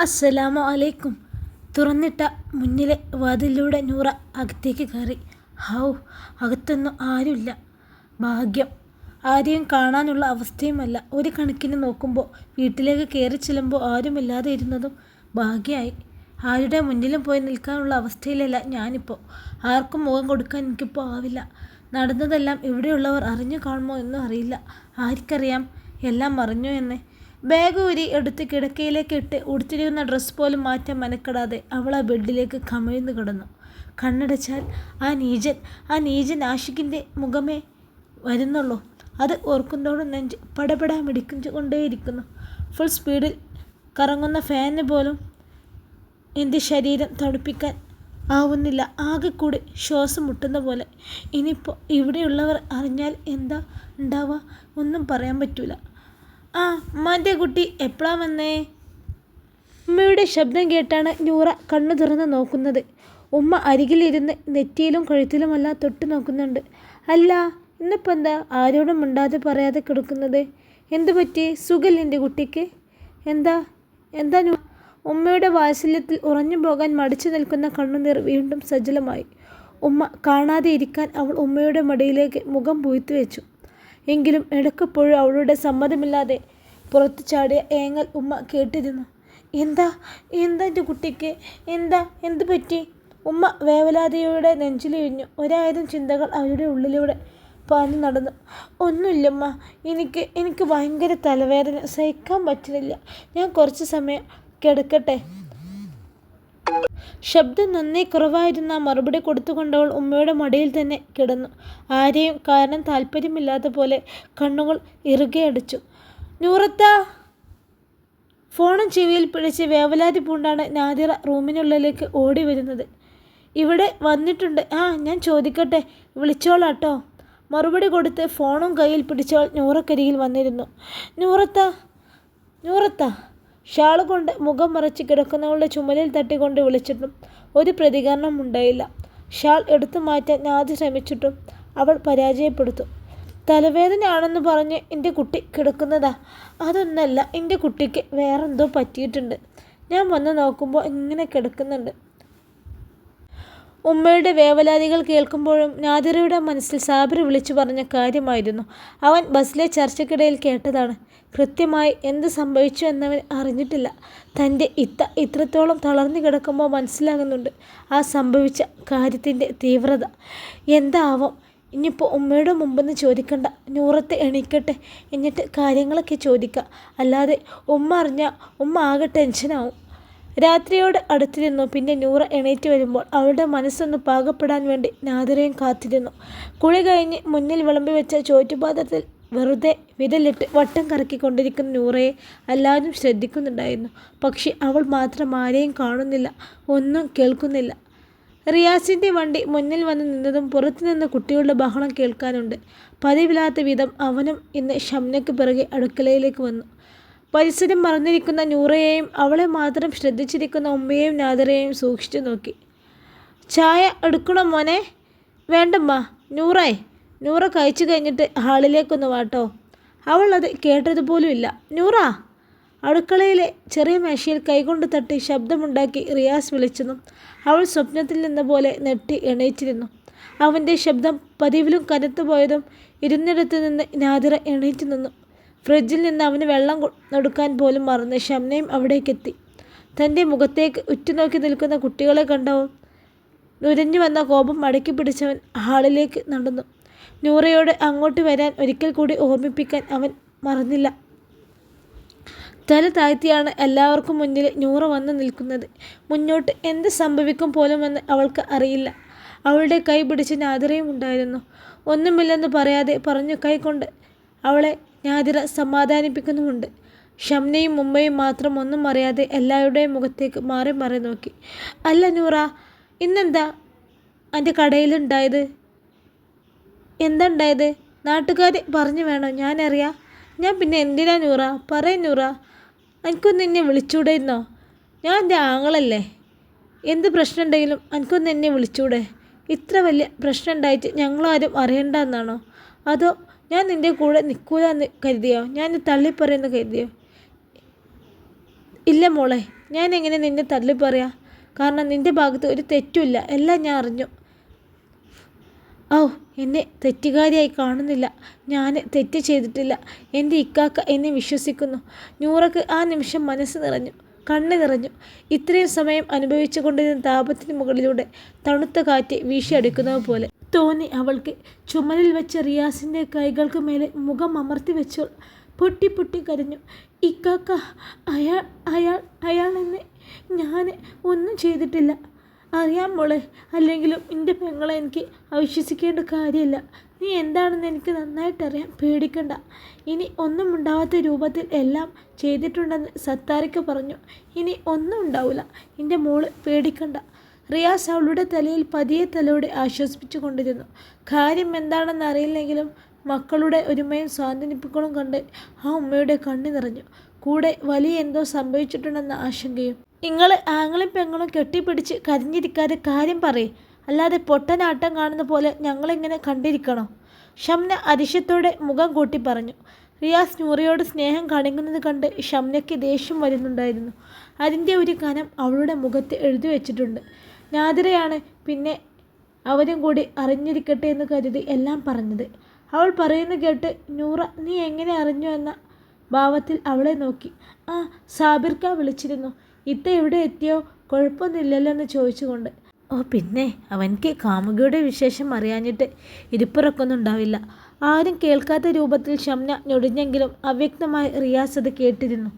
അസ്സലാമു അലൈക്കും തുറന്നിട്ട മുന്നിലെ വാതിലിലൂടെ നൂറ അകത്തേക്ക് കയറി. ഹൗ അകത്തൊന്നും ആരുമില്ല. ഭാഗ്യം. ആരെയും കാണാനുള്ള അവസ്ഥയുമല്ല. ഒരു കണക്കിന് നോക്കുമ്പോൾ വീട്ടിലേക്ക് കയറി ചെല്ലുമ്പോൾ ആരുമില്ലാതെ ഇരുന്നതും ഭാഗ്യമായി. ആരുടെ മുന്നിലും പോയി നിൽക്കാനുള്ള അവസ്ഥയിലല്ല ഞാനിപ്പോൾ ആർക്കും മുഖം കൊടുക്കാൻ എനിക്കിപ്പോൾ ആവില്ല. നടന്നതെല്ലാം ഇവിടെയുള്ളവർ അറിഞ്ഞു കാണുമോ എന്നും അറിയില്ല. ആർക്കറിയാം? എല്ലാം മറിഞ്ഞു എന്ന്. ബാഗ് ഊരി എടുത്ത് കിടക്കയിലേക്ക് ഇട്ട് ഉടുത്തിരിക്കുന്ന ഡ്രസ്സ് പോലും മാറ്റാൻ മെനക്കെടാതെ അവൾ ആ ബെഡിലേക്ക് കമിഴ്ന്നു കിടന്നു. കണ്ണടച്ചാൽ ആ നീജൻ ആ നീജൻ ആഷിഖിന്റെ മുഖമേ വരുന്നുള്ളൂ. അത് ഓർക്കുന്നതോടും നെഞ്ച് പടപടാ കൊണ്ടേയിരിക്കുന്നു. ഫുൾ സ്പീഡിൽ കറങ്ങുന്ന ഫാനിന് പോലും എന്റെ ശരീരം തണുപ്പിക്കാൻ ആവുന്നില്ല. ആകെ കൂടി ശ്വാസം മുട്ടുന്ന പോലെ. ഇനിയിപ്പോൾ ഇവിടെയുള്ളവർ അറിഞ്ഞാൽ എന്താ ഉണ്ടാവുക? ഒന്നും പറയാൻ പറ്റൂല. ആ ഉമ്മാന്റെ കുട്ടി എപ്പോഴാ വന്നേ? ഉമ്മയുടെ ശബ്ദം കേട്ടാണ് നൂറ കണ്ണു തുറന്ന് നോക്കുന്നത്. ഉമ്മ അരികിലിരുന്ന് നെറ്റിയിലും കഴുത്തിലുമെല്ലാം തൊട്ട് നോക്കുന്നുണ്ട്. അല്ല ഇന്നിപ്പോൾ എന്താ ആരോടും മിണ്ടാതെ പറയാതെ കിടക്കുന്നത്? എന്തു പറ്റി? സുഖല്ല എന്റെ കുട്ടിക്ക്? എന്താ? എന്താ നൂ? ഉമ്മയുടെ വാത്സല്യത്തിൽ ഉറഞ്ഞു പോകാൻ മടിച്ചു നിൽക്കുന്ന കണ്ണുനീർ വീണ്ടും സജലമായി ഉമ്മ കാണാതെ ഇരിക്കാൻ അവൾ ഉമ്മയുടെ മടിയിലേക്ക് മുഖം പൂഴ്ത്തി വെച്ചു. എങ്കിലും ഇടയ്ക്കെപ്പോഴും അവളുടെ സമ്മതമില്ലാതെ പുറത്തു ചാടിയ ഏങ്ങൽ ഉമ്മ കേട്ടിരുന്നു. എന്താ? എന്താ എന്റെ കുട്ടിക്ക്? എന്താ? എന്ത് പറ്റി? ഉമ്മ വേവലാതിയുടെ നെഞ്ചിലിഴിഞ്ഞു ഒരായിരം ചിന്തകൾ അവരുടെ ഉള്ളിലൂടെ പാഞ്ഞു നടന്നു. ഒന്നുമില്ലമ്മ. എനിക്ക് എനിക്ക് ഭയങ്കര തലവേദന. സഹിക്കാൻ പറ്റുന്നില്ല. ഞാൻ കുറച്ച് സമയം കിടക്കട്ടെ? ശബ്ദം നന്നേ കുറവായിരുന്ന മറുപടി കൊടുത്തുകൊണ്ടവൾ ഉമ്മയുടെ മടിയിൽ തന്നെ കിടന്നു. ആരെയും കാരണം താല്പര്യമില്ലാത്ത പോലെ കണ്ണുകൾ ഇറുകെ അടിച്ചു. നൂറത്ത! ഫോണും ചെവിയിൽ പിടിച്ച് വേവലാതി പൂണ്ടാണ് നാദിറ റൂമിനുള്ളിലേക്ക് ഓടി വരുന്നത്. ഇവിടെ വന്നിട്ടുണ്ട്. ആ ഞാൻ ചോദിക്കട്ടെ. വിളിച്ചോളാട്ടോ. മറുപടി കൊടുത്ത് ഫോണും കയ്യിൽ പിടിച്ചവൾ നൂറക്കരികിൽ വന്നിരുന്നു. നൂറത്ത! നൂറത്ത! ഷാൾ കൊണ്ട് മുഖം മറച്ച് കിടക്കുന്നവളുടെ ചുമലിൽ തട്ടിക്കൊണ്ട് വിളിച്ചിട്ടും ഒരു പ്രതികരണം ഉണ്ടായില്ല. ഷാൾ എടുത്തു മാറ്റാൻ ഞാതി ശ്രമിച്ചിട്ടും അവൾ പരാജയപ്പെടുത്തു. തലവേദനയാണെന്ന് പറഞ്ഞ് എന്റെ കുട്ടി കിടക്കുന്നതാ? അതൊന്നല്ല എന്റെ കുട്ടിക്ക് വേറെന്തോ പറ്റിയിട്ടുണ്ട്. ഞാൻ വന്ന് നോക്കുമ്പോൾ ഇങ്ങനെ കിടക്കുന്നുണ്ട്. ഉമ്മയുടെ വേവലാതികൾ കേൾക്കുമ്പോഴും നാദിറയുടെ മനസ്സിൽ സാബിർ വിളിച്ചു പറഞ്ഞ കാര്യമായിരുന്നു. അവൻ ബസ്സിലെ ചർച്ചയ്ക്കിടയിൽ കേട്ടതാണ്. കൃത്യമായി എന്ത് സംഭവിച്ചു എന്നവൻ അറിഞ്ഞിട്ടില്ല. തന്റെ ഇത്ത ഇത്രത്തോളം തളർന്നു കിടക്കുമ്പോൾ മനസ്സിലാകുന്നുണ്ട് ആ സംഭവിച്ച കാര്യത്തിന്റെ തീവ്രത. എന്താവും? ഇനിയിപ്പോൾ ഉമ്മയുടെ മുമ്പെന്ന് ചോദിക്കണ്ട. നൂറത്തെ എണീക്കട്ടെ. എന്നിട്ട് കാര്യങ്ങളൊക്കെ ചോദിക്കുക അല്ലാതെ ഉമ്മ അറിഞ്ഞാൽ ഉമ്മ ആകെ ടെൻഷനാവും. രാത്രിയോട് അടുത്തിരുന്നു. പിന്നെ നൂറ എണീറ്റ് വരുമ്പോൾ അവളുടെ മനസ്സൊന്ന് പാകപ്പെടാൻ വേണ്ടി നാദരയും കാത്തിരുന്നു. കുളി കഴിഞ്ഞ് മുന്നിൽ വിളമ്പി വെച്ച ചോറ്റുപാത്രത്തിൽ വെറുതെ വിരലിട്ട് വട്ടം കറക്കിക്കൊണ്ടിരിക്കുന്ന നൂറയെ എല്ലാവരും ശ്രദ്ധിക്കുന്നുണ്ടായിരുന്നു. പക്ഷെ അവൾ മാത്രം ആരെയും കാണുന്നില്ല ഒന്നും കേൾക്കുന്നില്ല. റിയാസിന്റെ വണ്ടി മുന്നിൽ വന്ന് നിന്നതും പുറത്തുനിന്ന് കുട്ടികളുടെ ബഹളം കേൾക്കാനുണ്ട്. പതിവില്ലാത്ത വിധം അവനും ഇന്ന് ഷംനയ്ക്ക് പിറകെ അടുക്കളയിലേക്ക് വന്നു. പരിസരം മറന്നിരിക്കുന്ന നൂറയെയും അവളെ മാത്രം ശ്രദ്ധിച്ചിരിക്കുന്ന ഉമ്മയെയും നാദറയെയും സൂക്ഷിച്ചു നോക്കി. ചായ എടുക്കണം മോനെ? വേണ്ടമ്മ. നൂറേ. നൂറ കഴിച്ചു കഴിഞ്ഞിട്ട് ഹാളിലേക്കൊന്ന് വാട്ടോ. അവൾ അത് കേട്ടതുപോലുമില്ല. നൂറ. അടുക്കളയിലെ ചെറിയ മേശയിൽ കൈകൊണ്ട് തട്ടി ശബ്ദമുണ്ടാക്കി റിയാസ് വിളിച്ചതും അവൾ സ്വപ്നത്തിൽ നിന്ന പോലെ നെട്ടി എണീറ്റിരുന്നു അവന്റെ ശബ്ദം പതിവിലും കനത്തുപോയതും ഇരുന്നിടത്ത് നിന്ന് നാദിറ എണീറ്റ് നിന്നു. ഫ്രിഡ്ജിൽ നിന്ന് അവന് വെള്ളം എടുക്കാൻ പോലും മറന്ന് ഷംനയും അവിടേക്കെത്തി. തന്റെ മുഖത്തേക്ക് ഉറ്റുനോക്കി നിൽക്കുന്ന കുട്ടികളെ കണ്ടവൻ നുരഞ്ഞു വന്ന കോപം മടക്കി പിടിച്ചവൻ ഹാളിലേക്ക് നടന്നു. നൂറയോട് അങ്ങോട്ട് വരാൻ ഒരിക്കൽ കൂടി ഓർമ്മിപ്പിക്കാൻ അവൻ മറന്നില്ല. തല താഴ്ത്തിയാണ് എല്ലാവർക്കും മുന്നിൽ നൂറ വന്ന് നിൽക്കുന്നത്. മുന്നോട്ട് എന്ത് സംഭവിക്കും പോലുമെന്ന് അവൾക്ക് അറിയില്ല. അവളുടെ കൈ പിടിച്ച് നാദിറയും ഉണ്ടായിരുന്നു. ഒന്നുമില്ലെന്ന് പറയാതെ പറഞ്ഞു കൈകൊണ്ട് അവളെ നാദിറ സമാധാനിപ്പിക്കുന്നുമുണ്ട്. ഷംനയും മുംബൈയും മാത്രം ഒന്നും അറിയാതെ എല്ലാവരുടെയും മുഖത്തേക്ക് മാറി മാറി നോക്കി. അല്ല നൂറ ഇന്നെന്താ എന്റെ കടയിലുണ്ടായത്? എന്തുണ്ടായത്? നാട്ടുകാർ പറഞ്ഞു വേണോ ഞാനറിയാം. ഞാൻ പിന്നെ എന്തിനാ നൂറ? പറയും നൂറ. എനിക്കൊന്ന് എന്നെ വിളിച്ചൂടായിരുന്നോ ഞാൻ എന്റെ ആങ്ങളല്ലേ. എന്ത് പ്രശ്നം ഉണ്ടെങ്കിലും എനിക്കൊന്ന് എന്നെ വിളിച്ചൂടെ. ഇത്ര വലിയ പ്രശ്നം ഉണ്ടായിട്ട് ഞങ്ങളാരും അറിയണ്ടെന്നാണോ? അതോ ഞാൻ നിന്റെ കൂടെ നിൽക്കൂല എന്ന് കരുതിയോ? ഞാൻ തള്ളിപ്പറയെന്ന് കരുതിയോ? ഇല്ല മോളെ ഞാൻ എങ്ങനെ നിന്നെ തള്ളിപ്പറയാ കാരണം നിന്റെ ഭാഗത്ത് ഒരു തെറ്റുമില്ല. എല്ലാം ഞാൻ അറിഞ്ഞു. ഓ എന്നെ തെറ്റുകാരിയായി കാണുന്നില്ല. ഞാൻ തെറ്റ് ചെയ്തിട്ടില്ല. എന്റെ ഇക്കാക്ക എന്നെ വിശ്വസിക്കുന്നു. നൂറക്ക് ആ നിമിഷം മനസ്സ് നിറഞ്ഞു കണ്ണ് നിറഞ്ഞു. ഇത്രയും സമയം അനുഭവിച്ചു കൊണ്ടിരുന്ന താപത്തിന് മുകളിലൂടെ തണുത്ത കാറ്റ് വീശിയടിക്കുന്നത് പോലെ തോന്നി അവൾക്ക്. ചുമലിൽ വെച്ച റിയാസിന്റെ കൈകൾക്ക് മേലെ മുഖം അമർത്തി വെച്ചോൾ പൊട്ടി പൊട്ടി കരഞ്ഞു. ഇക്കാക്ക അയാൾ അയാൾ അയാൾ എന്നെ ഞാൻ ഒന്നും ചെയ്തിട്ടില്ല. അറിയാം മോളെ അല്ലെങ്കിലും എന്റെ പെങ്ങളെ എനിക്ക് അവിശ്വസിക്കേണ്ട കാര്യമില്ല നീ എന്താണെന്ന് എനിക്ക് നന്നായിട്ടറിയാം പേടിക്കണ്ട. ഇനി ഒന്നും ഉണ്ടാവാത്ത രൂപത്തിൽ എല്ലാം ചെയ്തിട്ടുണ്ടെന്ന് സത്താരിക്ക പറഞ്ഞു. ഇനി ഒന്നും ഉണ്ടാവില്ല എന്റെ മോൾ പേടിക്കണ്ട. റിയാസ് അവളുടെ തലയിൽ പതിയെ തലയോടെ ആശ്വസിപ്പിച്ചു കൊണ്ടിരുന്നു. കാര്യം എന്താണെന്ന് അറിയില്ലെങ്കിലും മക്കളുടെ ഒരുമയും സ്വാതന്ത്ര്യപ്പിക്കലും കണ്ട് ആ ഉമ്മയുടെ കണ്ണു നിറഞ്ഞു. കൂടെ വലിയ എന്തോ സംഭവിച്ചിട്ടുണ്ടെന്ന ആശങ്കയും. നിങ്ങൾ ആങ്ങളും പെങ്ങളും കെട്ടിപ്പിടിച്ച് കരിഞ്ഞിരിക്കാതെ കാര്യം പറയും. അല്ലാതെ പൊട്ടനാട്ടം കാണുന്ന പോലെ ഞങ്ങളിങ്ങനെ കണ്ടിരിക്കണോ? ഷംന അതിശയത്തോടെ മുഖം കൂട്ടി പറഞ്ഞു. റിയാസ് നൂറിയോട് സ്നേഹം കാണിക്കുന്നത് കണ്ട് ഷംനയ്ക്ക് ദേഷ്യം വരുന്നുണ്ടായിരുന്നു. അതിന്റെ ഒരു കനം അവളുടെ മുഖത്ത് എഴുതി വെച്ചിട്ടുണ്ട്. നാദിരയാണ്. പിന്നെ അവരും കൂടി അറിഞ്ഞിരിക്കട്ടെ എന്ന് കരുതി എല്ലാം പറഞ്ഞത്. അവൾ പറയുന്ന കേട്ട് നൂറ നീ എങ്ങനെ അറിഞ്ഞു? എന്ന ഭാവത്തിൽ അവളെ നോക്കി. ആ സാബിർക്ക വിളിച്ചിരുന്നു. ഇത്ത എവിടെ എത്തിയോ? കുഴപ്പമൊന്നുമില്ലല്ലോ എന്ന് ചോദിച്ചുകൊണ്ട്. ഓ പിന്നെ അവൻക്ക് കാമുകിയുടെ വിശേഷം അറിയാഞ്ഞിട്ട് ഇരിപ്പുറക്കൊന്നുണ്ടാവില്ല ആരും കേൾക്കാത്ത രൂപത്തിൽ ഷംന ഞൊടിഞ്ഞെങ്കിലും അവ്യക്തമായി റിയാസ് അത് കേട്ടിരുന്നു.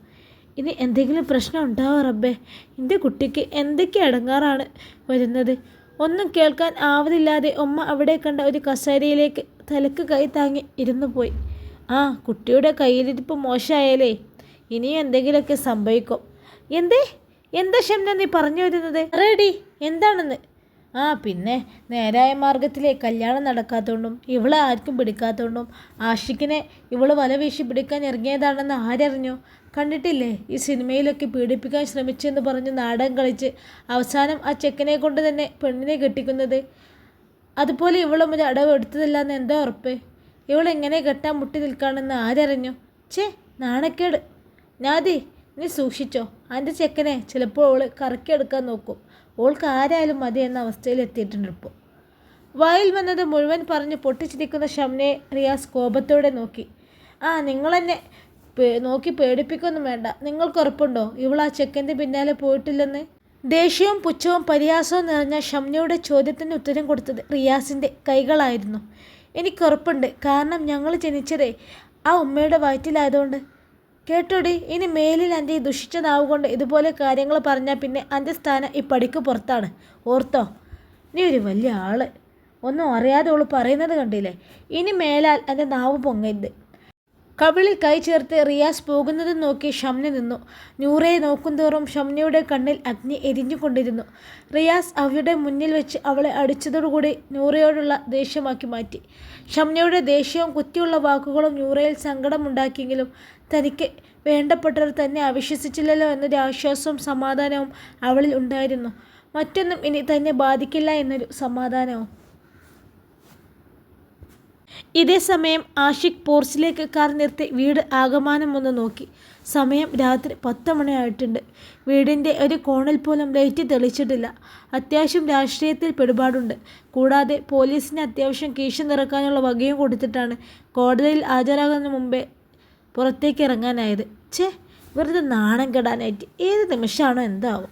ഇനി എന്തെങ്കിലും പ്രശ്നം ഉണ്ടാവോ റബ്ബേ? എന്റെ കുട്ടിക്ക് എന്തൊക്കെ അടങ്ങാറാണ് വരുന്നത്? ഒന്നും കേൾക്കാൻ ആവതില്ലാതെ ഉമ്മ അവിടെ കണ്ട ഒരു കസേരയിലേക്ക് തലക്ക് കൈ താങ്ങി ഇരുന്നു പോയി. ആ കുട്ടിയുടെ കയ്യിലിരിപ്പ് മോശമായാലേ ഇനിയും എന്തെങ്കിലുമൊക്കെ സംഭവിക്കും. എന്തേ? എന്താ ഷംന നീ പറഞ്ഞു വരുന്നത്? റെഡി എന്താണെന്ന്? ആ പിന്നെ നേരായ മാർഗത്തിലെ കല്യാണം നടക്കാത്തതുകൊണ്ടും ഇവളെ ആർക്കും പിടിക്കാത്തതുകൊണ്ടും ആഷിക്കിനെ ഇവൾ വല വീശി പിടിക്കാൻ ഇറങ്ങിയതാണെന്ന് ആരറിഞ്ഞു? കണ്ടിട്ടില്ലേ? ഈ സിനിമയിലൊക്കെ പീഡിപ്പിക്കാൻ ശ്രമിച്ചെന്ന് പറഞ്ഞ് നാടകം കളിച്ച് അവസാനം ആ ചെക്കനെ കൊണ്ട് തന്നെ പെണ്ണിനെ കെട്ടിക്കുന്നത്. അതുപോലെ ഇവളും ഒരു അടവ് എടുത്തതല്ലാന്ന് എന്താ ഉറപ്പ്? ഇവളെങ്ങനെ കെട്ടാൻ മുട്ടി നിൽക്കാണെന്ന് ആരറിഞ്ഞു? ഛേ നാണക്കേട്. നാദി നീ സൂക്ഷിച്ചോ. അതിന്റെ ചെക്കനെ ചിലപ്പോൾ അവൾ കറക്കിയെടുക്കാൻ നോക്കും. ഓൾക്ക് ആരായാലും മതി എന്ന അവസ്ഥയിൽ എത്തിയിട്ടുണ്ട് ഇപ്പോൾ വായിൽ വന്നത് മുഴുവൻ പറഞ്ഞ് പൊട്ടിച്ചിരിക്കുന്ന ഷംനെ റിയാസ് കോപത്തോടെ നോക്കി. ആ നിങ്ങളെന്നെ. നോക്കി പേടിപ്പിക്കൊന്നും വേണ്ട. നിങ്ങൾക്ക് ഉറപ്പുണ്ടോ? ഇവൾ ആ ചെക്കന്റെ പിന്നാലെ പോയിട്ടില്ലെന്ന്? ദേഷ്യവും പുച്ഛവും പരിഹാസവും നിറഞ്ഞ ഷംനയുടെ ചോദ്യത്തിന് ഉത്തരം കൊടുത്തത് റിയാസിന്റെ കൈകളായിരുന്നു. എനിക്കുറപ്പുണ്ട് കാരണം ഞങ്ങൾ ജനിച്ചതേ ആ ഉമ്മയുടെ വയറ്റിലായതുകൊണ്ട്. കേട്ടോടി ഇനി മേലിൽ എന്റെ ഈ ദുഷിച്ച നാവ് കൊണ്ട് ഇതുപോലെ കാര്യങ്ങൾ പറഞ്ഞാൽ പിന്നെ എന്റെ സ്ഥാനം ഈ പടിക്ക് പുറത്താണ്. ഓർത്തോ? നീ ഒരു വലിയ ആൾ. ഒന്നും അറിയാതെ അവൾ പറയുന്നത് കണ്ടില്ലേ? ഇനി മേലാൽ എന്റെ നാവ് പൊങ്ങരുത്. കവിളിൽ കൈ ചേർത്ത് റിയാസ് പോകുന്നത് നോക്കി ഷംന നിന്നു. നൂറയെ നോക്കുന്തോറും ഷംനയുടെ കണ്ണിൽ അഗ്നി എരിഞ്ഞുകൊണ്ടിരുന്നു. റിയാസ് അവയുടെ മുന്നിൽ വെച്ച് അവളെ അടിച്ചതോടുകൂടി നൂറയോടുള്ള ദേഷ്യമാക്കി മാറ്റി. ഷംനയുടെ ദേഷ്യവും കുത്തിയുള്ള വാക്കുകളും നൂറയിൽ സങ്കടമുണ്ടാക്കിയെങ്കിലും തനിക്ക് വേണ്ടപ്പെട്ടവർ തന്നെ അവിശ്വസിച്ചില്ലല്ലോ എന്നൊരു ആശ്വാസവും സമാധാനവും അവളിൽ ഉണ്ടായിരുന്നു. മറ്റൊന്നും ഇനി തന്നെ ബാധിക്കില്ല എന്നൊരു സമാധാനവും ഇതേ സമയം ആഷിഖ് പോർച്ചിലേക്ക് കാർ നിർത്തി വീട് ആകമാനം ഒന്ന് നോക്കി. സമയം രാത്രി പത്ത് മണിയായിട്ടുണ്ട്. വീടിന്റെ ഒരു കോണിൽ പോലും ലൈറ്റ് തെളിച്ചിട്ടില്ല. അത്യാവശ്യം രാഷ്ട്രീയത്തിൽ പെടുപാടുണ്ട്. കൂടാതെ പോലീസിന് അത്യാവശ്യം കീശ നിറക്കാനുള്ള വകയും കൊടുത്തിട്ടാണ് കോടതിയിൽ ഹാജരാകുന്നതിന് മുമ്പേ പുറത്തേക്ക് ഇറങ്ങാനായത്. ഛേ വെറുതെ നാണം കെടാനായിട്ട്. ഏത് നിമിഷമാണോ എന്താവും.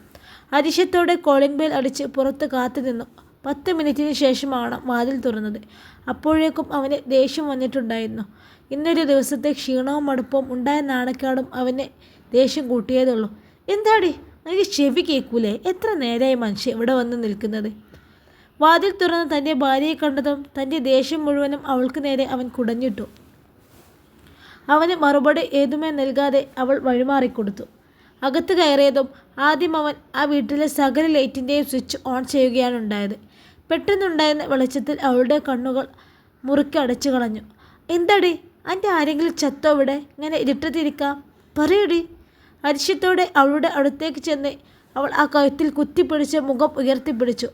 അതിശയത്തോടെ കോളിംഗ് ബെൽ അടിച്ച് പുറത്ത് കാത്തു നിന്നു. പത്ത് മിനിറ്റിന് ശേഷമാണ് വാതിൽ തുറന്നത്. അപ്പോഴേക്കും അവന് ദേഷ്യം വന്നിട്ടുണ്ടായിരുന്നു. ഇന്നൊരു ദിവസത്തെ ക്ഷീണവും മടുപ്പും ഉണ്ടായ നാണക്കാടും അവന് ദേഷ്യം കൂട്ടിയതുള്ളൂ എന്താടി? എനിക്ക് ചെവി കേൾക്കൂലേ? എത്ര നേരമായി മനുഷ്യൻ ഇവിടെ വന്ന് നിൽക്കുന്നത്? വാതിൽ തുറന്ന് തന്റെ ഭാര്യയെ കണ്ടതും തന്റെ ദേഷ്യം മുഴുവനും അവൾക്ക് നേരെ അവൻ കുടഞ്ഞിട്ടു. അവന് മറുപടി ഏതുമേ നൽകാതെ അവൾ വഴിമാറിക്കൊടുത്തു. അകത്ത് കയറിയതും ആദ്യം അവൻ ആ വീട്ടിലെ സകല ലൈറ്റിന്റെയും സ്വിച്ച് ഓൺ ചെയ്യുകയാണ് ഉണ്ടായത്. പെട്ടെന്നുണ്ടായിരുന്ന വെളിച്ചത്തിൽ അവളുടെ കണ്ണുകൾ മുറുക്കി അടച്ചു കളഞ്ഞു. എന്തടി? അന്റെ ആരെങ്കിലും ചത്തോ ഇവിടെ ഇങ്ങനെ ഇരുട്ടത്തിരിക്കാം? പറയടി. അരിശ്യത്തോടെ അവളുടെ അടുത്തേക്ക് ചെന്ന് അവൾ ആ കഴുത്തിൽ കുത്തിപ്പിടിച്ച് മുഖം ഉയർത്തിപ്പിടിച്ചു.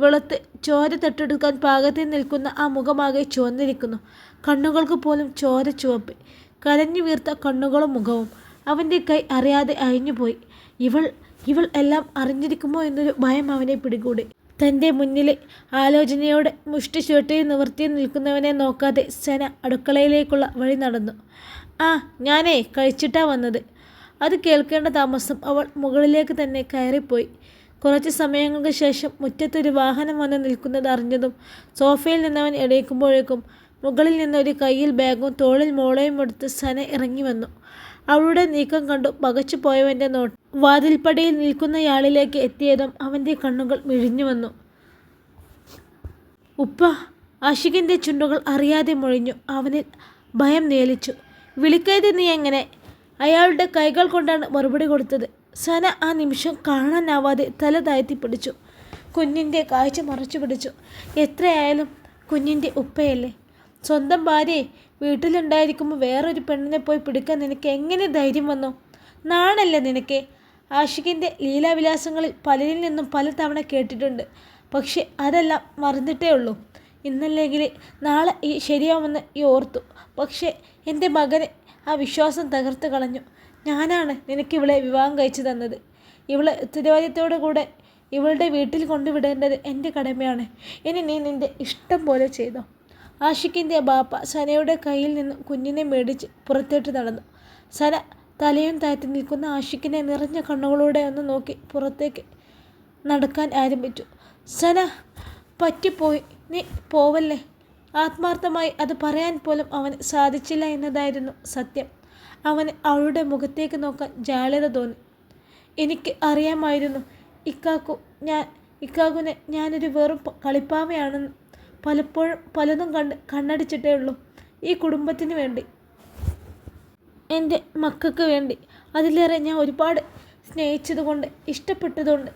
വെളുത്ത് ചോര തട്ടെടുക്കാൻ പാകത്തിൽ നിൽക്കുന്ന ആ മുഖമാകെ ചുവന്നിരിക്കുന്നു. കണ്ണുകൾക്ക് പോലും ചോര ചുവപ്പ്. കരഞ്ഞു വീർത്ത കണ്ണുകളും മുഖവും അവന്റെ കൈ അറിയാതെ അഴിഞ്ഞുപോയി. ഇവൾ ഇവൾ എല്ലാം അറിഞ്ഞിരിക്കുമോ? എന്നൊരു ഭയം അവനെ പിടികൂടി. തന്റെ മുന്നിൽ ആലോചനയോടെ മുഷ്ടി ചുവട്ടിൽ നിവർത്തി നിൽക്കുന്നവനെ നോക്കാതെ സന അടുക്കളയിലേക്കുള്ള വഴി നടന്നു. ആ ഞാനേ കഴിച്ചിട്ടാ വന്നത്. അത് കേൾക്കേണ്ട താമസം അവൾ മുകളിലേക്ക് തന്നെ കയറിപ്പോയി. കുറച്ച് സമയങ്ങൾക്ക് ശേഷം മുറ്റത്തൊരു വാഹനം വന്ന് നിൽക്കുന്നത് അറിഞ്ഞതും സോഫയിൽ നിന്നവൻ എണീക്കുമ്പോഴേക്കും മുകളിൽ നിന്നൊരു കയ്യിൽ ബാഗും തോളിൽ മോളയും എടുത്ത് സന ഇറങ്ങി വന്നു. അവളുടെ നീക്കം കണ്ടു പകച്ചു പോയവന്റെ നോട്ട് വാതിൽപ്പടിയിൽ നിൽക്കുന്നയാളിലേക്ക് എത്തിയതും അവന്റെ കണ്ണുകൾ മിഴിഞ്ഞു വന്നു. ഉപ്പ അഷികിന്റെ ചുണ്ടുകൾ അറിയാതെ മൊഴിഞ്ഞു. അവനിൽ ഭയം നേലിച്ചു വിളിക്കരുത് നീ എങ്ങനെ? അയാളുടെ കൈകൾ കൊണ്ടാണ് മറുപടി കൊടുത്തത്. സന ആ നിമിഷം കാണാനാവാതെ തല താഴ്ത്തി പിടിച്ചു. കുഞ്ഞിന്റെ കാഴ്ച മറച്ചു പിടിച്ചു. എത്രയായാലും കുഞ്ഞിന്റെ ഉപ്പയല്ലേ? സ്വന്തം ഭാര്യയെ വീട്ടിലുണ്ടായിരിക്കുമ്പോൾ വേറൊരു പെണ്ണിനെ പോയി പിടിക്കാൻ നിനക്ക് എങ്ങനെ ധൈര്യം വന്നു? നാണല്ല നിനക്ക്? ആഷിഖിന്റെ ലീലാവിലാസങ്ങളിൽ പലരിൽ നിന്നും പലതവണ കേട്ടിട്ടുണ്ട്. പക്ഷെ അതെല്ലാം മറന്നിട്ടേ ഉള്ളൂ. ഇന്നല്ലെങ്കിൽ നാളെ ഈ ശരിയാവുമെന്ന് ഈ ഓർത്തു. പക്ഷേ എന്റെ മകന് ആ വിശ്വാസം തകർത്ത് കളഞ്ഞു. ഞാനാണ് നിനക്ക് ഇവളെ വിവാഹം കഴിച്ചു തന്നത്. ഇവളെ ഉത്തരവാദിത്തോടു കൂടെ ഇവളുടെ വീട്ടിൽ കൊണ്ടുവിടേണ്ടത് എന്റെ കടമയാണ്. ഇനി നീ നിന്റെ ഇഷ്ടം പോലെ ചെയ്തോ. ആഷിഖിന്റെ ബാപ്പ സനയുടെ കയ്യിൽ നിന്ന് കുഞ്ഞിനെ മേടിച്ച് പുറത്തേട്ട് നടന്നു. സന തലയും താഴ്ത്തി നിൽക്കുന്ന ആഷിഖിനെ നിറഞ്ഞ കണ്ണുകളോടെ ഒന്ന് നോക്കി പുറത്തേക്ക് നടക്കാൻ ആരംഭിച്ചു. സന പറ്റിപ്പോയി. നീ പോവല്ലേ? ആത്മാർത്ഥമായി അത് പറയാൻ പോലും അവന് സാധിച്ചില്ല എന്നതായിരുന്നു സത്യം. അവന് അവളുടെ മുഖത്തേക്ക് നോക്കാൻ ജാള്യത തോന്നി. എനിക്ക് അറിയാമായിരുന്നു ഇക്കാക്കു ഞാൻ ഇക്കാക്കുനെ ഞാനൊരു വെറും കളിപ്പാവയാണെന്ന് പലപ്പോഴും പലതും കണ്ട് കണ്ണടിച്ചിട്ടേ ഉള്ളൂ. ഈ കുടുംബത്തിന് വേണ്ടി. എന്റെ മക്കൾക്ക് വേണ്ടി. അതിലേറെ ഞാൻ ഒരുപാട് സ്നേഹിച്ചതുകൊണ്ട് ഇഷ്ടപ്പെട്ടതുകൊണ്ട്.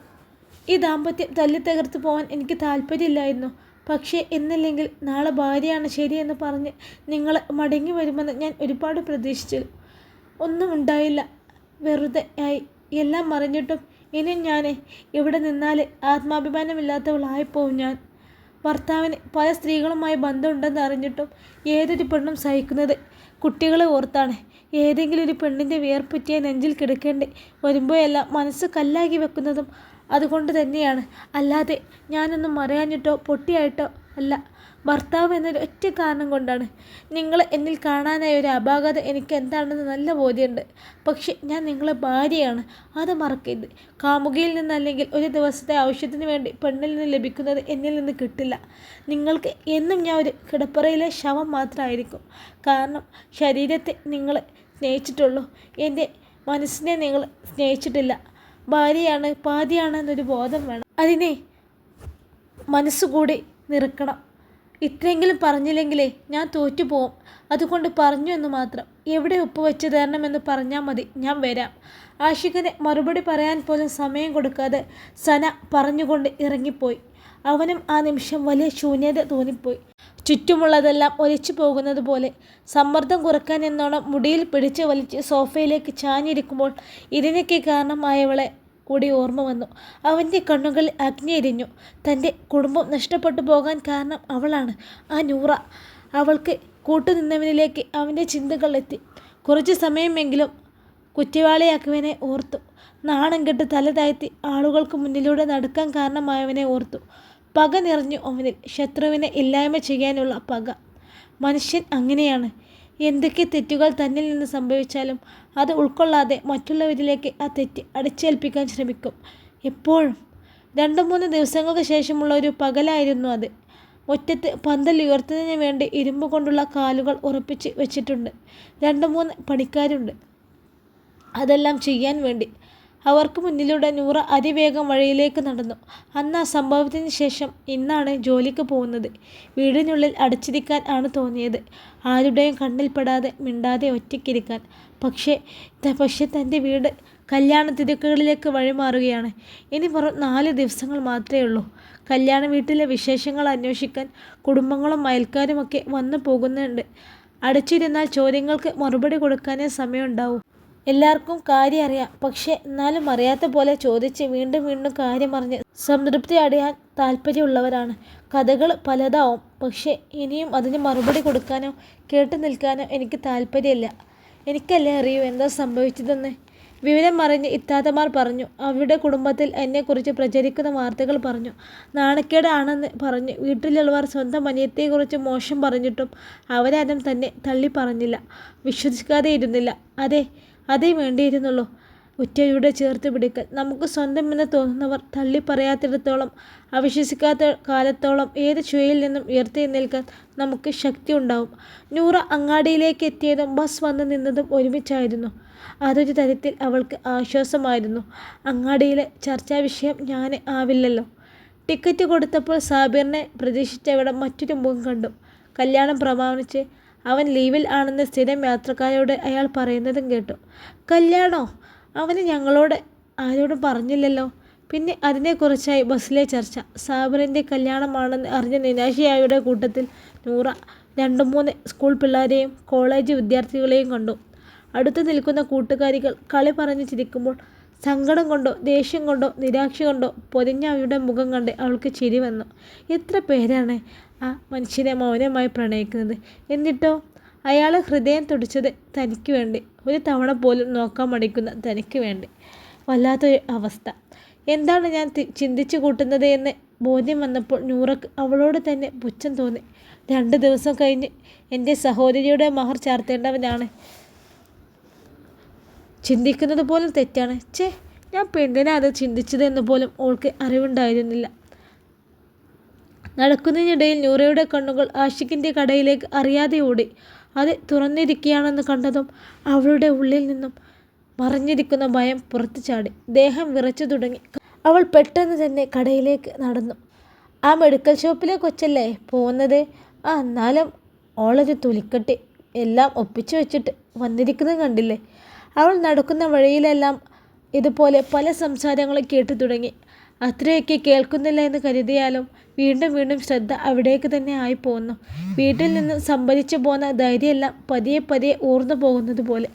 ഈ ദാമ്പത്യം തല്ലി തകർത്ത് പോകാൻ എനിക്ക് താല്പര്യമില്ലായിരുന്നു. പക്ഷേ എന്നില്ലെങ്കിൽ നാളെ ഭാര്യയാണ് ശരിയെന്ന് പറഞ്ഞ് നിങ്ങൾ മടങ്ങി വരുമെന്ന് ഞാൻ ഒരുപാട് പ്രതീക്ഷിച്ചു ഒന്നും ഉണ്ടായില്ല. വെറുതെ ആയി. എല്ലാം മറിഞ്ഞിട്ടും ഇനി ഞാൻ ഇവിടെ നിന്നാൽ ആത്മാഭിമാനമില്ലാത്തവളായിപ്പോവും ഞാൻ. ഭർത്താവിന് പല സ്ത്രീകളുമായി ബന്ധമുണ്ടെന്ന് അറിഞ്ഞിട്ടും ഏതൊരു പെണ്ണും സഹിക്കുന്നത് കുട്ടികളെ ഓർത്താണ്. ഏതെങ്കിലും ഒരു പെണ്ണിന്റെ വിയർപ്പറ്റിയ നെഞ്ചിൽ കിടക്കേണ്ടി വരുമ്പോഴെല്ലാം മനസ്സ് കല്ലാക്കി വെക്കുന്നതും അതുകൊണ്ട് തന്നെയാണ്. അല്ലാതെ ഞാനൊന്നും മറയാഞ്ഞിട്ടോ പൊട്ടിയായിട്ടോ അല്ല. ഭർത്താവ് എന്നൊരു ഒറ്റ കാരണം കൊണ്ടാണ്. നിങ്ങൾ എന്നിൽ കാണാനായ ഒരു അപാകത എനിക്ക് എന്താണെന്ന് നല്ല ബോധ്യമുണ്ട്. പക്ഷെ ഞാൻ നിങ്ങളെ ഭാര്യയാണ്. അത് മറക്കരുത്. കാമുകയിൽ നിന്നല്ലെങ്കിൽ ഒരു ദിവസത്തെ ആവശ്യത്തിന് വേണ്ടി പെണ്ണിൽ നിന്ന് ലഭിക്കുന്നത് എന്നിൽ നിന്ന് കിട്ടില്ല. നിങ്ങൾക്ക് എന്നും ഞാൻ ഒരു കിടപ്പറയിലെ ശവം മാത്രമായിരിക്കും. കാരണം ശരീരത്തെ നിങ്ങൾ സ്നേഹിച്ചിട്ടുള്ളൂ. എന്റെ മനസ്സിനെ നിങ്ങൾ സ്നേഹിച്ചിട്ടില്ല. ഭാര്യയാണ് പാതിയാണ് എന്നൊരു ബോധം വേണം. അതിനെ മനസ്സുകൂടി നിറക്കണം. ഇത്രയെങ്കിലും പറഞ്ഞില്ലെങ്കിലേ ഞാൻ തോറ്റുപോകും അതുകൊണ്ട് പറഞ്ഞു എന്ന് മാത്രം. എവിടെ ഉപ്പ് വെച്ച് തരണമെന്ന് പറഞ്ഞാൽ മതി. ഞാൻ വരാം. ആഷിഖിന് മറുപടി പറയാൻ പോലും സമയം കൊടുക്കാതെ സന പറഞ്ഞുകൊണ്ട് ഇറങ്ങിപ്പോയി. അവനും ആ നിമിഷം വലിയ ശൂന്യത തോന്നിപ്പോയി. ചുറ്റുമുള്ളതെല്ലാം ഒലിച്ചു പോകുന്നത് പോലെ സമ്മർദ്ദം കുറയ്ക്കാൻ എന്നോണം മുടിയിൽ പിടിച്ച് വലിച്ച് സോഫയിലേക്ക് ചാഞ്ഞിരിക്കുമ്പോൾ ഇതിനൊക്കെ കാരണമായവളെ കൂടി ഓർമ്മ വന്നു. അവന്റെ കണ്ണുകളിൽ അഗ്നി എരിഞ്ഞു. തന്റെ കുടുംബം നഷ്ടപ്പെട്ടു പോകാൻ കാരണം അവളാണ്. ആ നൂറ അവൾക്ക് കൂട്ടുനിന്നവനിലേക്ക് അവന്റെ ചിന്തകൾ എത്തി. കുറച്ച് സമയമെങ്കിലും കുറ്റവാളിയാക്കുവനെ ഓർത്തു. നാണം കെട്ട് തല താഴ്ത്തി ആളുകൾക്ക് മുന്നിലൂടെ നടക്കാൻ കാരണമായവനെ ഓർത്തു. പക നിറഞ്ഞു അവനിൽ ശത്രുവിനെ ഇല്ലായ്മ ചെയ്യാനുള്ള പക. മനുഷ്യൻ അങ്ങനെയാണ്. എന്തൊക്കെ തെറ്റുകൾ തന്നിൽ നിന്ന് സംഭവിച്ചാലും അത് ഉൾക്കൊള്ളാതെ മറ്റുള്ളവരിലേക്ക് ആ തെറ്റ് അടിച്ചേൽപ്പിക്കാൻ ശ്രമിക്കും. എപ്പോഴും രണ്ടു മൂന്ന് ദിവസങ്ങൾക്ക് ശേഷമുള്ള ഒരു പകലായിരുന്നു അത്. മുറ്റത്ത് പന്തൽ ഉയർത്തുന്നതിന് വേണ്ടി ഇരുമ്പ് കൊണ്ടുള്ള കാലുകൾ ഉറപ്പിച്ച് വെച്ചിട്ടുണ്ട്. രണ്ട് മൂന്ന് പണിക്കാരുണ്ട്. അതെല്ലാം ചെയ്യാൻ വേണ്ടി അവർക്ക് മുന്നിലൂടെ നൂറ അതിവേഗം വഴിയിലേക്ക് നടന്നു. അന്ന് ആ സംഭവത്തിന് ശേഷം ഇന്നാണ് ജോലിക്ക് പോകുന്നത്. വീടിനുള്ളിൽ അടച്ചിരിക്കാൻ ആണ് തോന്നിയത്. ആരുടെയും കണ്ണിൽപ്പെടാതെ മിണ്ടാതെ ഒറ്റയ്ക്കിരിക്കാൻ. പക്ഷേ പക്ഷേ തന്റെ വീട് കല്യാണ തിരക്കുകളിലേക്ക് വഴിമാറുകയാണ്. ഇനി വെറും നാല് ദിവസങ്ങൾ മാത്രമേ ഉള്ളൂ. കല്യാണ വീട്ടിലെ വിശേഷങ്ങൾ അന്വേഷിക്കാൻ കുടുംബങ്ങളും അയൽക്കാരുമൊക്കെ വന്നു പോകുന്നുണ്ട്. അടച്ചിരുന്നാൽ ചോദ്യങ്ങൾക്ക് മറുപടി കൊടുക്കാനേ സമയമുണ്ടാവൂ. എല്ലാവർക്കും കാര്യം അറിയാം. പക്ഷേ എന്നാലും അറിയാത്ത പോലെ ചോദിച്ച് വീണ്ടും വീണ്ടും കാര്യം അറിഞ്ഞ് സംതൃപ്തി അടയാൻ താല്പര്യമുള്ളവരാണ്. കഥകൾ പലതാവും. പക്ഷേ ഇനിയും അതിന് മറുപടി കൊടുക്കാനോ കേട്ടു നിൽക്കാനോ എനിക്ക് താല്പര്യമില്ല. എനിക്കല്ലേ അറിയൂ എന്താ സംഭവിച്ചതെന്ന്? വിവരം അറിഞ്ഞ് ഇത്താത്തമാർ പറഞ്ഞു അവരുടെ കുടുംബത്തിൽ എന്നെക്കുറിച്ച് പ്രചരിക്കുന്ന വാർത്തകൾ പറഞ്ഞു. നാണക്കേടാണെന്ന് പറഞ്ഞ് വീട്ടിലുള്ളവർ സ്വന്തം അനിയത്തെക്കുറിച്ച് മോശം പറഞ്ഞിട്ടും അവരാരും തന്നെ തള്ളി പറഞ്ഞില്ല വിശ്വസിക്കാതെ ഇരുന്നില്ല. അതെ അതേ വേണ്ടിയിരുന്നുള്ളൂ. ഉറ്റയുടെ ചേർത്ത് പിടിക്കൽ. നമുക്ക് സ്വന്തമെന്ന് തോന്നുന്നവർ തള്ളി പറയാത്തിടത്തോളം കാലത്തോളം ഏത് ചുവയിൽ നിന്നും ഉയർത്തി നിൽക്കാൻ നമുക്ക് ശക്തി ഉണ്ടാവും. നൂറ അങ്ങാടിയിലേക്ക് എത്തിയതും ബസ് വന്നു നിന്നതും ഒരുമിച്ചായിരുന്നു. അതൊരു തരത്തിൽ അവൾക്ക് ആശ്വാസമായിരുന്നു. അങ്ങാടിയിലെ ചർച്ചാ വിഷയം ഞാൻ ആവില്ലല്ലോ. ടിക്കറ്റ് കൊടുത്തപ്പോൾ സാബിറിനെ പ്രതീക്ഷിച്ചവിടെ മറ്റൊരു മുഖം കണ്ടു. കല്യാണം പ്രമാണിച്ച് അവൻ ലീവിൽ ആണെന്ന് സ്ഥിരം യാത്രക്കാരോട് അയാൾ പറയുന്നതും കേട്ടു. കല്യാണോ? അവന് ഞങ്ങളോട് ആരോടും പറഞ്ഞില്ലല്ലോ. പിന്നെ അതിനെക്കുറിച്ചായി ബസ്സിലെ ചർച്ച. സാബറിന്റെ കല്യാണമാണെന്ന് അറിഞ്ഞ നിരാശയായുടെ കൂട്ടത്തിൽ നൂറ രണ്ടു മൂന്ന് സ്കൂൾ പിള്ളേരെയും കോളേജ് വിദ്യാർത്ഥികളെയും കണ്ടു. അടുത്ത് നിൽക്കുന്ന കൂട്ടുകാരികൾ കളി പറഞ്ഞ് ചിരിക്കുമ്പോൾ സങ്കടം കൊണ്ടോ ദേഷ്യം കൊണ്ടോ നിരാശ കൊണ്ടോ പൊതിഞ്ഞ അവയുടെ മുഖം കണ്ട് അവൾക്ക് ചിരി വന്നു. എത്ര പേരാണ്? ആ മനുഷ്യനെ മൗനമായി പ്രണയിക്കുന്നത്. എന്നിട്ടോ? അയാളെ ഹൃദയം തുടിച്ചത് തനിക്ക് വേണ്ടി. ഒരു തവണ പോലും നോക്കാൻ മടിക്കുന്ന തനിക്ക് വേണ്ടി. വല്ലാത്തൊരു അവസ്ഥ. എന്താണ് ഞാൻ ചിന്തിച്ചു കൂട്ടുന്നത് എന്ന് ബോധ്യം വന്നപ്പോൾ നൂറക്ക് അവളോട് തന്നെ പുച്ഛം തോന്നി. രണ്ട് ദിവസം കഴിഞ്ഞ് എന്റെ സഹോദരിയുടെ മഹർ ചാർത്തേണ്ടവനാണ്. ചിന്തിക്കുന്നത് പോലും തെറ്റാണ്. ചേ ഞാൻ പെണ്ണിനെ അത് ചിന്തിച്ചതെന്ന് പോലും ഓൾക്ക് അറിവുണ്ടായിരുന്നില്ല. നടക്കുന്നതിനിടയിൽ നൂറയുടെ കണ്ണുകൾ ആഷിഖിന്റെ കടയിലേക്ക് അറിയാതെ ഓടി. അത് തുറന്നിരിക്കുകയാണെന്ന് കണ്ടതും അവളുടെ ഉള്ളിൽ നിന്നും മറിഞ്ഞിരിക്കുന്ന ഭയം പുറത്തു ചാടി. ദേഹം വിറച്ചു തുടങ്ങി. അവൾ പെട്ടെന്ന് തന്നെ കടയിലേക്ക് നടന്നു. ആ മെഡിക്കൽ ഷോപ്പിലെ കൊച്ചല്ലേ? പോകുന്നത് ആ എന്നാലും ഓളൊരു തുലിക്കട്ടി. എല്ലാം ഒപ്പിച്ചു വെച്ചിട്ട് വന്നിരിക്കുന്നത് കണ്ടില്ലേ? അവൾ നടക്കുന്ന വഴിയിലെല്ലാം ഇതുപോലെ പല സംസാരങ്ങളും കേട്ടു തുടങ്ങി. അത്രയൊക്കെ കേൾക്കുന്നില്ല എന്ന് കരുതിയാലും വീണ്ടും വീണ്ടും ശ്രദ്ധ അവിടേക്ക് തന്നെ ആയി പോകുന്നു വീട്ടിൽ നിന്ന് സംഭരിച്ചു പോന്ന ധൈര്യമെല്ലാം പതിയെ പതിയെ ഊർന്നു പോകുന്നത് പോലെ.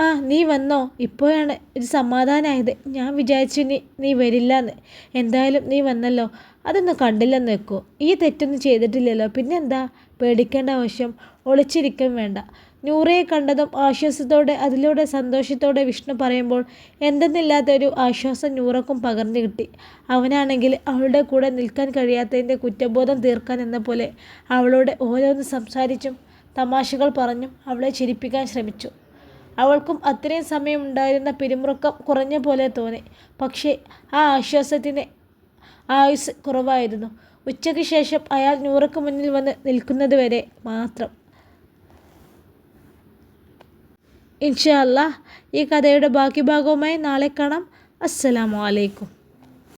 ആ നീ വന്നോ? ഇപ്പോഴാണ് ഒരു സമാധാനമായത് ഞാൻ വിചാരിച്ചു നീ നീ വരില്ല എന്ന് എന്തായാലും നീ വന്നല്ലോ. അതൊന്നും കണ്ടില്ലെന്ന് വെക്കോ. ഈ തെറ്റൊന്നും ചെയ്തിട്ടില്ലല്ലോ. പിന്നെന്താ? പേടിക്കേണ്ട ആവശ്യം ഒളിച്ചിരിക്കാൻ വേണ്ട. നൂറയെ കണ്ടതും ആശ്വാസത്തോടെ അതിലൂടെ സന്തോഷത്തോടെ വിഷ്ണു പറയുമ്പോൾ എന്തെന്നില്ലാത്തൊരു ആശ്വാസം നൂറക്കും പകർന്നു കിട്ടി. അവനാണെങ്കിൽ അവളുടെ കൂടെ നിൽക്കാൻ കഴിയാത്തതിന്റെ കുറ്റബോധം തീർക്കാൻ എന്ന പോലെ അവളോട് ഓരോന്ന് സംസാരിച്ചും തമാശകൾ പറഞ്ഞും അവളെ ചിരിപ്പിക്കാൻ ശ്രമിച്ചു. അവൾക്കും അത്രയും സമയം ഉണ്ടായിരുന്ന പിരിമുറുക്കം കുറഞ്ഞ പോലെ തോന്നി. പക്ഷേ ആ ആശ്വാസത്തിന് ആയുസ് കുറവായിരുന്നു. ഉച്ചയ്ക്ക് ശേഷം അയാൾ നൂറക്ക് മുന്നിൽ വന്ന് നിൽക്കുന്നത് വരെ മാത്രം. ഇൻഷാ ഈ കഥയുടെ ബാക്കി ഭാഗവുമായി നാളെ കാണാം. അസ്സലാമു അലൈക്കും.